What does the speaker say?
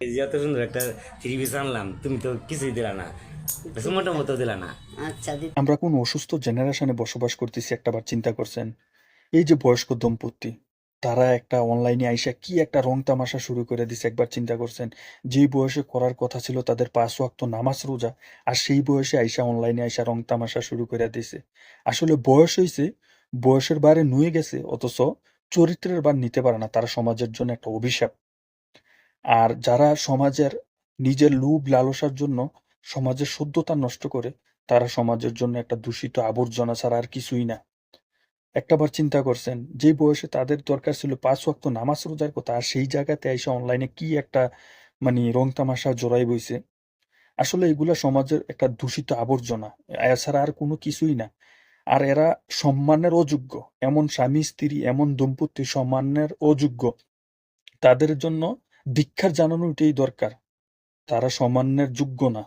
যে এত সুন্দর একটা থ্রি পিস আনলাম তুমি তো কিছুই দিলা না। মতো দিলা না। আচ্ছা আমরা কোন অসুস্থ জেনারেশনে বসবাস করতেছি একটাবার চিন্তা করছেন? এই যে বয়স্ক দম্পতি তারা একটা অনলাইনে আইসা কি একটা রং তামাশা শুরু করে দিছে একবার চিন্তা করছেন? যেই বয়সে করার কথা ছিল তাদের পাঁচ ওয়াক্ত নামাজ রোজা আর সেই বয়সে আইসা অনলাইনে আইসা রং তামাশা শুরু করে দিছে। আসলে বয়স হয়েছে বয়সের বাইরে নুয়ে গেছে অথচ চরিত্রের বার নিতে পারে না তারা সমাজের জন্য একটা অভিশাপ। আর যারা সমাজের নিজের লোভ লালসার জন্য সমাজের শুদ্ধতা নষ্ট করে, তারা সমাজের জন্য একটা দূষিত আবর্জনা ছাড়া আর কিছুই না। একটাবার চিন্তা করছেন, যে বয়সে তাদের দরকার ছিল পাঁচ ওয়াক্ত নামাজ রোজার কথা, আর সেই জায়গাতে এসে অনলাইনে কি একটা মানে রং তামাশা জোড়াই বইছে। আসলে এগুলা সমাজের একটা দূষিত আবর্জনা, এছাড়া আর কোনো কিছুই না। আর এরা সম্মানের অযোগ্য, এমন স্বামী, স্ত্রী, এমন দম্পতি সম্মানের অযোগ্য। তাদের জন্য দীক্ষার জানানো এটাই দরকার। তারা সম্মানের যোগ্য না।